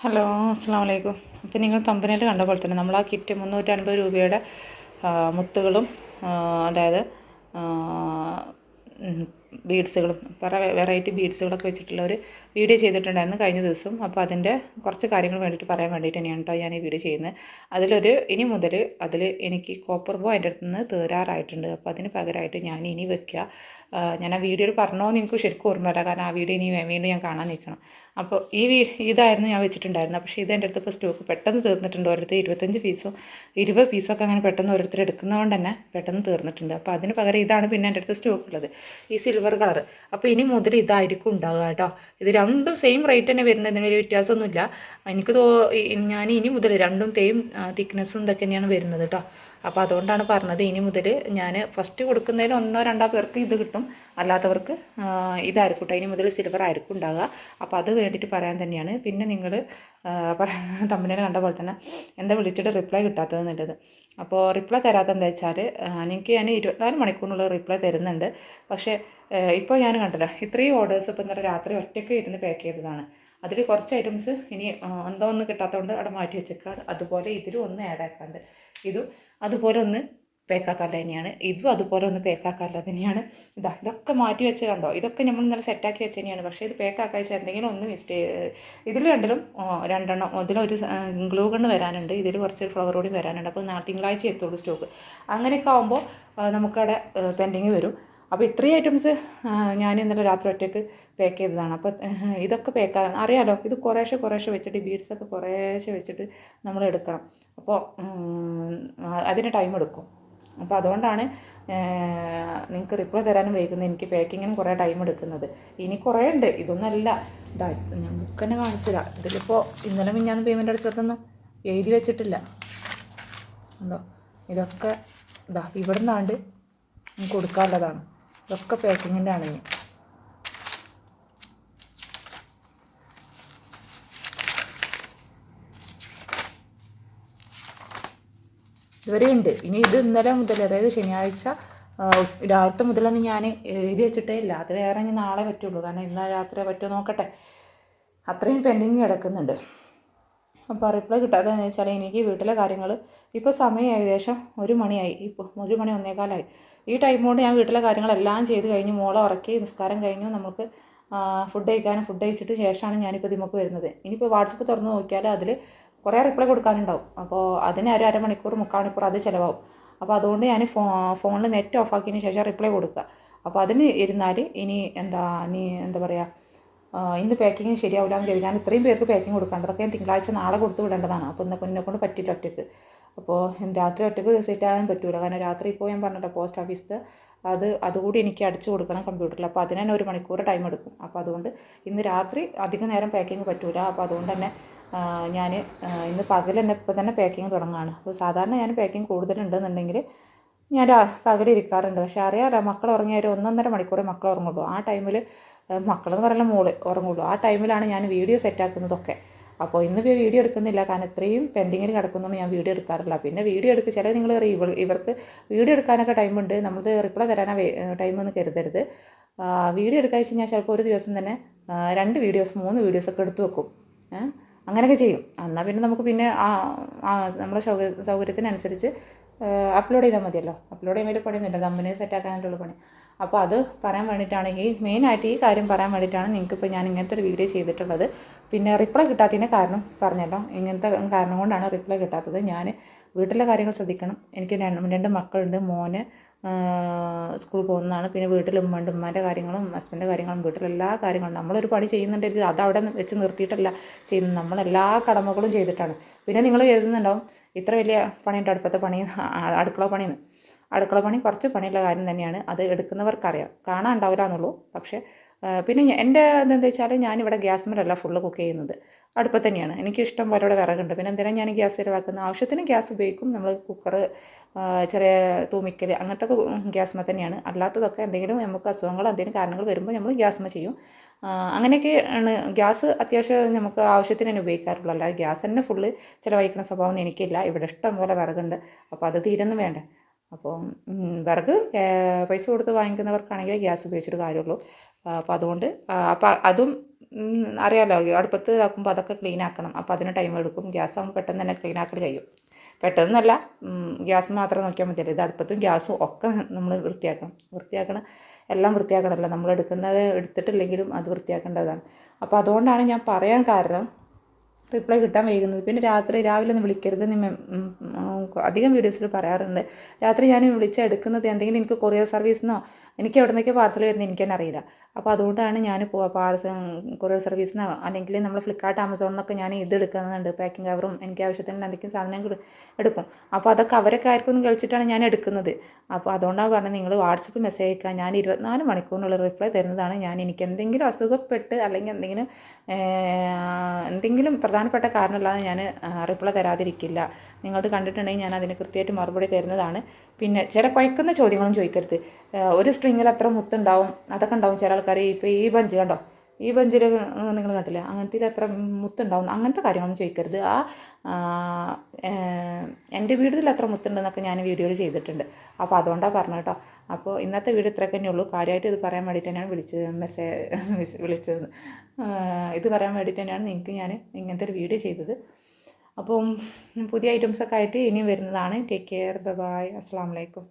Hello അസ്സാം വലൈക്കും അപ്പോൾ നിങ്ങൾ തമ്പനയിൽ കണ്ട പോലെ തന്നെ നമ്മൾ ആ കിറ്റ് മുന്നൂറ്റൻപത് രൂപയുടെ മുത്തുകളും അതായത് ബീഡ്സുകളും പല വെറൈറ്റി ബീഡ്സുകളൊക്കെ വെച്ചിട്ടുള്ള ഒരു വീഡിയോ ചെയ്തിട്ടുണ്ടായിരുന്നു കഴിഞ്ഞ ദിവസം. അപ്പോൾ അതിന്റെ കുറച്ച് കാര്യങ്ങൾ വേണ്ടിയിട്ട് പറയാൻ വേണ്ടിയിട്ട് തന്നെയാണ് കേട്ടോ ഞാൻ ഈ വീഡിയോ ചെയ്യുന്നത്. അതിലൊരു ഇനി മുതൽ അതിൽ എനിക്ക് കോപ്പർ ബോ എന്റെ അടുത്ത് നിന്ന് തീരാറായിട്ടുണ്ട്. അപ്പോൾ അതിന് പകരമായിട്ട് ഞാൻ ഇനി വെക്കുക ഞാൻ ആ വീഡിയോയിൽ പറഞ്ഞോന്ന് എനിക്ക് ശരിക്കും ഓർമ്മയില്ല കാരണം ആ വീഡിയോ ഇനി വീണ്ടും ഞാൻ കാണാൻ നിൽക്കണം. അപ്പോൾ ഈ ഇതായിരുന്നു ഞാൻ വെച്ചിട്ടുണ്ടായിരുന്നത്. പക്ഷേ ഇത് എന്റെ അടുത്ത് ഇപ്പോൾ സ്റ്റോക്ക് പെട്ടെന്ന് തീർന്നിട്ടുണ്ട്. ഓരോരുത്തർ ഇരുപത്തഞ്ച് പീസോ ഇരുപത് പീസൊക്കെ അങ്ങനെ പെട്ടെന്ന് ഓരോരുത്തർ എടുക്കുന്നതുകൊണ്ട് തന്നെ പെട്ടെന്ന് തീർന്നിട്ടുണ്ട്. അപ്പോൾ അതിന് പകരം ഇതാണ് പിന്നെ എന്റെ അടുത്ത് സ്റ്റോക്ക് ഉള്ളത്. ഈ സിൽവർ കളർ അപ്പോൾ ഇനി മുതൽ ഇതായിരിക്കും ഉണ്ടാവുക കേട്ടോ. ഇത് രണ്ടും സെയിം റേറ്റ് തന്നെ വരുന്നതിന് വലിയ വ്യത്യാസമൊന്നുമില്ല. എനിക്ക് തോ ഞാൻ ഇനി മുതൽ രണ്ടും തേയും തിക്നെസ്സും ഇതൊക്കെ തന്നെയാണ് വരുന്നത് കേട്ടോ. അപ്പോൾ അതുകൊണ്ടാണ് പറഞ്ഞത് ഇനി മുതൽ ഞാൻ ഫസ്റ്റ് കൊടുക്കുന്നതിൽ ഒന്നോ രണ്ടോ പേർക്ക് ഇത് കിട്ടും. അല്ലാത്തവർക്ക് ഇതായിരിക്കും ഇനി മുതൽ സിൽവർ ആയിരിക്കും ഉണ്ടാകുക അപ്പോൾ അത് വേണ്ടിയിട്ട് പറയാൻ തന്നെയാണ്. പിന്നെ നിങ്ങൾ തമ്മിനെ കണ്ട പോലെ തന്നെ എന്താ വിളിച്ചിട്ട് റിപ്ലൈ കിട്ടാത്തത് എന്നുള്ളത്. അപ്പോൾ റിപ്ലൈ തരാത്ത എന്താ വെച്ചാൽ എനിക്ക് ഞാൻ ഇരുപത്തിനാല് മണിക്കൂറിനുള്ള റിപ്ലൈ തരുന്നുണ്ട്. പക്ഷേ ഇപ്പോൾ ഞാൻ കണ്ടല്ലോ ഇത്രയും ഓർഡേഴ്സ് ഇപ്പോൾ ഇന്നലെ രാത്രി ഒറ്റയ്ക്ക് ഇരുന്ന് പാക്ക് ചെയ്തതാണ്. അതിൽ കുറച്ച് ഐറ്റംസ് ഇനി എന്തോ ഒന്ന് കിട്ടാത്തതുകൊണ്ട് അവിടെ മാറ്റി വെച്ചേക്കാണ്. അതുപോലെ ഇതിലും ഒന്ന് ആഡ് ആക്കാണ്ട്. ഇതും അതുപോലെ ഒന്ന് പേക്കാക്കാല്ല തന്നെയാണ്. ഇതും അതുപോലെ ഒന്ന് പേക്കാക്കാല്ല തന്നെയാണ്. ഇതാ ഇതൊക്കെ മാറ്റി വെച്ച് കണ്ടോ? ഇതൊക്കെ നമ്മൾ ഇന്നലെ സെറ്റാക്കി വെച്ച് തന്നെയാണ്. പക്ഷേ ഇത് പേക്കാക്കാൻ വെച്ചാൽ എന്തെങ്കിലും ഒന്ന് മിസ്റ്റേ ഇതിൽ രണ്ടിലും രണ്ടെണ്ണം ഇതിലൊരു ഗ്ലൂ കണ്ണ് വരാനുണ്ട്. ഇതിൽ കുറച്ച് ഫ്ലവർ കൂടി വരാനുണ്ട്. അപ്പോൾ നാളെ തിങ്കളാഴ്ച എത്തുള്ളൂ സ്റ്റോക്ക് അങ്ങനെയൊക്കെ ആകുമ്പോൾ നമുക്കവിടെ പെൻഡിങ് വരും. അപ്പോൾ ഇത്രയും ഐറ്റംസ് ഞാൻ ഇന്നലെ രാത്രി ഒറ്റയ്ക്ക് പാക്ക് ചെയ്തതാണ്. അപ്പോൾ ഇതൊക്കെ പേക്കാൻ അറിയാലോ ഇത് കുറേശ്ശെ കുറേശ്ശെ വെച്ചിട്ട് ബീഡ്സൊക്കെ കുറേശ്ശെ വെച്ചിട്ട് നമ്മൾ എടുക്കണം. അപ്പോൾ അതിന് ടൈം എടുക്കും. അപ്പോൾ അതുകൊണ്ടാണ് നിങ്ങൾക്ക് റിപ്ലൈ തരാനും വൈകുന്നത് എനിക്ക് പാക്കിങ്ങിന് കുറേ ടൈം എടുക്കുന്നത്. ഇനി കുറേ ഉണ്ട്. ഇതൊന്നല്ല. ഇതാ ഞാൻ ബുക്ക് തന്നെ കാണിച്ചില്ല ഇതിലിപ്പോൾ ഇന്നലെ മിഞ്ഞാന്ന് പേയ്മെന്റ് അടിച്ചതൊന്നും എഴുതി വെച്ചിട്ടില്ല. ഉണ്ടോ ഇതൊക്കെ ഇതാ ഇവിടെ നിന്നാണ്ട് കൊടുക്കാനുള്ളതാണ്. ഇതൊക്കെ പാക്കിങ്ങിന്റെ ആണ് ഇനി. ഉണ്ട്. ഇനി ഇത് ഇന്നലെ മുതൽ അതായത് ശനിയാഴ്ച രാവിലത്തെ മുതലൊന്നും ഞാൻ എഴുതി വെച്ചിട്ടേ ഇല്ല. അത് വേറെ ഇനി നാളെ പറ്റുള്ളൂ. കാരണം ഇന്ന് രാത്രി പറ്റുമോ നോക്കട്ടെ. അത്രയും പെൻഡിങ് കിടക്കുന്നുണ്ട്. അപ്പോൾ റിപ്ലൈ കിട്ടാതെ എന്ന് വെച്ചാൽ എനിക്ക് വീട്ടിലെ കാര്യങ്ങൾ ഇപ്പോൾ സമയം ഏകദേശം ഒരു മണിയായി. ഇപ്പോൾ ഒരു മണി ഒന്നേകാലായി. ഈ ടൈം കൊണ്ട് ഞാൻ വീട്ടിലെ കാര്യങ്ങളെല്ലാം ചെയ്ത് കഴിഞ്ഞു മോളെ ഉറക്കി നിസ്കാരം കഴിഞ്ഞു. നമുക്ക് ഫുഡ് കഴിക്കാനും ഫുഡ് കഴിച്ചിട്ട് ശേഷമാണ് ഞാനിപ്പോൾ ഇതിമക്ക് വരുന്നത്. ഇനിയിപ്പോൾ വാട്സപ്പ് തുറന്ന് നോക്കിയാൽ അതിൽ കുറേ റിപ്ലൈ കൊടുക്കാനുണ്ടാവും. അപ്പോൾ അതിന് ഒരു അരമണിക്കൂർ മുക്കാൽ മണിക്കൂർ അത് ചിലവാകും അപ്പോൾ അതുകൊണ്ട് ഞാൻ ഫോ ഫോണിൽ നെറ്റ് ഓഫ് ആക്കിയതിന് ശേഷം റിപ്ലൈ കൊടുക്കുക. അപ്പോൾ അതിന് ഇരുന്നാൽ ഇനി എന്താ നീ എന്താ പറയുക ഇന്ന് പാക്കിങ് ശരിയാവില്ല എന്ന് കരുതി. ഞാൻ ഇത്രയും പേർക്ക് പാക്കിങ് കൊടുക്കേണ്ടതൊക്കെ ഞാൻ തിങ്കളാഴ്ച നാളെ കൊടുത്ത് വിടേണ്ടതാണ്. അപ്പോൾ ഇന്നെ കൊണ്ട് പറ്റില്ല ഒറ്റയ്ക്ക് അപ്പോൾ രാത്രി ഒറ്റയ്ക്ക് സെറ്റ് ആകാൻ പറ്റൂല. കാരണം രാത്രി ഇപ്പോൾ ഞാൻ പറഞ്ഞില്ല പോസ്റ്റ് ഓഫീസിൽ അത് അതുകൂടി എനിക്ക് അടിച്ചു കൊടുക്കണം കമ്പ്യൂട്ടറിൽ അപ്പോൾ അതിന് തന്നെ ഒരു മണിക്കൂർ ടൈം എടുക്കും. അപ്പോൾ അതുകൊണ്ട് ഇന്ന് രാത്രി അധിക നേരം പാക്കിങ് പറ്റൂല. അപ്പോൾ അതുകൊണ്ട് തന്നെ ഞാൻ ഇന്ന് പകൽ തന്നെ ഇപ്പോൾ തന്നെ പാക്കിങ് തുടങ്ങുകയാണ് അപ്പോൾ സാധാരണ ഞാൻ പാക്കിങ് കൂടുതലുണ്ടെന്നുണ്ടെങ്കിൽ ഞാൻ പകലിരിക്കാറുണ്ട് പക്ഷേ അറിയാമല്ലോ മക്കൾ ഉറങ്ങിയ ഒരു ഒന്നൊന്നര മണിക്കൂർ മക്കൾ ഉറങ്ങുള്ളൂ. ആ ടൈമിൽ മക്കളെന്ന് പറയുന്ന മോൾ ഉറങ്ങുള്ളൂ. ആ ടൈമിലാണ് ഞാൻ വീഡിയോ സെറ്റാക്കുന്നതൊക്കെ അപ്പോൾ ഇന്ന് വീഡിയോ എടുക്കുന്നില്ല. കാരണം ഇത്രയും പെൻഡിങ്ങിൽ കിടക്കുന്നതുകൊണ്ട് ഞാൻ വീഡിയോ എടുക്കാറില്ല. പിന്നെ വീഡിയോ എടുക്കുക ചില നിങ്ങൾ ഇവർ ഇവർക്ക് വീഡിയോ എടുക്കാനൊക്കെ ടൈമുണ്ട് നമ്മളത് റിപ്ലൈ തരാനാ ടൈമൊന്നും കരുതരുത്. വീഡിയോ എടുക്കുക ഞാൻ ചിലപ്പോൾ ഒരു ദിവസം തന്നെ രണ്ട് വീഡിയോസ് മൂന്ന് വീഡിയോസൊക്കെ എടുത്തു വെക്കും? അങ്ങനെയൊക്കെ ചെയ്യും. എന്നാൽ പിന്നെ നമുക്ക് പിന്നെ നമ്മുടെ സൗകര്യ സൗകര്യത്തിനനുസരിച്ച് അപ്ലോഡ് ചെയ്താൽ മതിയല്ലോ. അപ്ലോഡ് ചെയ്യുമ്പോൾ പണിയൊന്നുമില്ല. കമ്പനി സെറ്റാക്കാനായിട്ടുള്ള പണി. അപ്പോൾ അത് പറയാൻ വേണ്ടിയിട്ടാണ് ഈ മെയിനായിട്ട് ഈ കാര്യം പറയാൻ വേണ്ടിയിട്ടാണ് നിങ്ങൾക്കിപ്പോൾ ഞാൻ ഇങ്ങനത്തെ ഒരു വീഡിയോ ചെയ്തിട്ടുള്ളത്. പിന്നെ റിപ്ലൈ കിട്ടാത്തതിന്റെ കാരണം പറഞ്ഞല്ലോ. ഇങ്ങനത്തെ കാരണം കൊണ്ടാണ് റിപ്ലൈ കിട്ടാത്തത്. ഞാൻ വീട്ടിലെ കാര്യങ്ങൾ ശ്രദ്ധിക്കണം. എനിക്ക് രണ്ട് രണ്ട് മക്കളുണ്ട്. മോന് സ്കൂളിൽ പോകുന്നതാണ്. പിന്നെ വീട്ടിൽ ഉമ്മയുണ്ട് ഉമ്മാന്റെ കാര്യങ്ങളും ഹസ്ബൻഡിന്റെ കാര്യങ്ങളും വീട്ടിലെല്ലാ കാര്യങ്ങളും. നമ്മളൊരു പണി ചെയ്യുന്നുണ്ടെങ്കിൽ അത് അവിടെ വെച്ച് നിർത്തിയിട്ടല്ല ചെയ്യുന്നത്. നമ്മളെല്ലാ കടമകളും ചെയ്തിട്ടാണ്. പിന്നെ നിങ്ങൾ എഴുതുന്നുണ്ടാവും ഇത്ര വലിയ പണിയുണ്ട് അടുപ്പത്തെ പണി അടുക്കള പണിയെന്ന് അടുക്കള പണി കുറച്ച് പണിയുള്ള കാര്യം തന്നെയാണ്. അത് എടുക്കുന്നവർക്കറിയാം. കാണാൻ ഉണ്ടാവില്ല എന്നുള്ളൂ പക്ഷേ പിന്നെ എന്റെ എന്താ വെച്ചാൽ ഞാനിവിടെ ഗ്യാസ്മേലല്ല ഫുള്ള് കുക്ക് ചെയ്യുന്നത്. അടുപ്പ് തന്നെയാണ്. എനിക്ക് ഇഷ്ടം പോലെ ഇവിടെ വിറകുണ്ട്. പിന്നെ എന്തിനാണ് ഞാൻ ഗ്യാസ് ചിലവാക്കുന്നത്? ആവശ്യത്തിന് ഗ്യാസ് ഉപയോഗിക്കും. നമ്മൾ കുക്കർ ചെറിയ തൂമിക്കൽ അങ്ങനത്തെ ഗ്യാസ്മ തന്നെയാണ്. അല്ലാത്തതൊക്കെ എന്തെങ്കിലും നമുക്ക് അസുഖങ്ങൾ എന്തെങ്കിലും കാരണങ്ങൾ വരുമ്പോൾ നമ്മൾ ഗ്യാസ്മ ചെയ്യും. അങ്ങനെയൊക്കെ ആണ്. ഗ്യാസ് അത്യാവശ്യം നമുക്ക് ആവശ്യത്തിന് തന്നെ ഉപയോഗിക്കാറുള്ളൂ. അല്ലാതെ ഗ്യാസ് തന്നെ ഫുള്ള് ചിലവഴിക്കുന്ന സ്വഭാവം എനിക്കില്ല. ഇവിടെ ഇഷ്ടം പോലെ വിറകുണ്ട്. അപ്പോൾ അത് തീരൊന്നും വേണ്ട. അപ്പോൾ ഉം, വിറക് പൈസ കൊടുത്ത് വാങ്ങിക്കുന്നവർക്കാണെങ്കിൽ ഗ്യാസ് ഉപയോഗിച്ചിട്ട് കാര്യമുള്ളൂ. അപ്പം അതുകൊണ്ട് അപ്പം അതും അറിയാമല്ലോ അടുപ്പത്ത് ഇതാക്കുമ്പോൾ അതൊക്കെ ക്ലീൻ ആക്കണം. അപ്പം അതിന് ടൈം എടുക്കും. ഗ്യാസ് ആകുമ്പോൾ പെട്ടെന്ന് തന്നെ ക്ലീൻ ആക്കൽ കഴിയും പെട്ടെന്നല്ല ഗ്യാസ് മാത്രം നോക്കിയാൽ മതിയല്ലോ. ഇത് അടുപ്പത്തും ഗ്യാസും ഒക്കെ നമ്മൾ വൃത്തിയാക്കണം. വൃത്തിയാക്കണം എല്ലാം വൃത്തിയാക്കണമല്ലോ നമ്മൾ എടുക്കുന്നത് എടുത്തിട്ടില്ലെങ്കിലും അത് വൃത്തിയാക്കേണ്ടതാണ്. അപ്പോൾ അതുകൊണ്ടാണ് ഞാൻ പറയാൻ കാരണം റിപ്ലൈ കിട്ടാൻ വൈകുന്നത്. പിന്നെ രാത്രി രാവിലെ ഒന്ന് വിളിക്കരുത് അധികം വീഡിയോസിൽ പറയാറുണ്ട്. രാത്രി ഞാൻ വിളിച്ച് എടുക്കുന്നത് എന്തെങ്കിലും എനിക്ക് കൊറിയർ സർവീസിനോ എനിക്ക് എവിടെ നിന്നൊക്കെ പാർസൽ വരുന്നത് എനിക്ക് തന്നെ അറിയില്ല. അപ്പോൾ അതുകൊണ്ടാണ് ഞാൻ പാർസൽ കൊറിയർ സർവീസിനോ അല്ലെങ്കിൽ നമ്മൾ ഫ്ലിപ്കാർട്ട് ആമസോണിൽ നിന്നൊക്കെ ഞാൻ ഇത് എടുക്കുന്നുണ്ട്. പാക്കിംഗ് കവറും എനിക്ക് ആവശ്യത്തിന് എന്തെങ്കിലും സാധനം എടുക്കും. അപ്പോൾ അതൊക്കെ അവരൊക്കെ ഒന്ന് കളിച്ചിട്ടാണ് ഞാൻ എടുക്കുന്നത്. അപ്പോൾ അതുകൊണ്ടാണ് പറഞ്ഞത് നിങ്ങൾ വാട്സപ്പ് മെസ്സേജ് അയക്കുക. ഞാൻ ഇരുപത്തിനാല് മണിക്കൂറിനുള്ള റിപ്ലൈ തരുന്നതാണ്. ഞാൻ എനിക്ക് എന്തെങ്കിലും അസുഖപ്പെട്ട് അല്ലെങ്കിൽ എന്തെങ്കിലും എന്തെങ്കിലും പ്രധാനപ്പെട്ട കാരണമില്ലാതെ ഞാൻ റിപ്ലൈ തരാതിരിക്കില്ല. നിങ്ങളത് കണ്ടിട്ടുണ്ടെങ്കിൽ ഞാൻ അതിന് കൃത്യമായിട്ട് മറുപടി തരുന്നതാണ്. പിന്നെ ചില കുഴക്കുന്ന ചോദ്യങ്ങളും ചോദിക്കരുത്. ഒരു സ്ട്രിങ്ങിൽ എത്ര മുത്തുണ്ടാവും. അതൊക്കെ ഉണ്ടാവും ചില ആൾക്കാർ ഇപ്പോൾ ഈ ബഞ്ച് കണ്ടോ? ഈ ബഞ്ചിൽ നിങ്ങൾ കണ്ടില്ല? അങ്ങനത്തെ എത്ര മുത്തുണ്ടാവും. അങ്ങനത്തെ കാര്യങ്ങളൊന്നും ചോദിക്കരുത്. ആ എന്റെ വീട്ടിൽ അത്ര മുത്തുണ്ടെന്നൊക്കെ ഞാൻ വീഡിയോയിൽ ചെയ്തിട്ടുണ്ട്. അപ്പോൾ അതുകൊണ്ടാണ് പറഞ്ഞത് കേട്ടോ അപ്പോൾ ഇന്നത്തെ വീഡിയോ ഇത്രയൊക്കെ തന്നെ ഉള്ളൂ. കാര്യമായിട്ട് ഇത് പറയാൻ വേണ്ടിയിട്ട് തന്നെയാണ് വിളിച്ചത്. മെസ്സേജ് വിളിച്ചത്. ഇത് പറയാൻ വേണ്ടിയിട്ട് തന്നെയാണ് നിങ്ങൾക്ക് ഞാൻ ഇങ്ങനത്തെ ഒരു വീഡിയോ ചെയ്തത്. അപ്പം പുതിയ ഐറ്റംസൊക്കെ ആയിട്ട് ഇനിയും വരുന്നതാണ്. ടേക്ക് കെയർ ബൈ അസ്സാം വലൈക്കും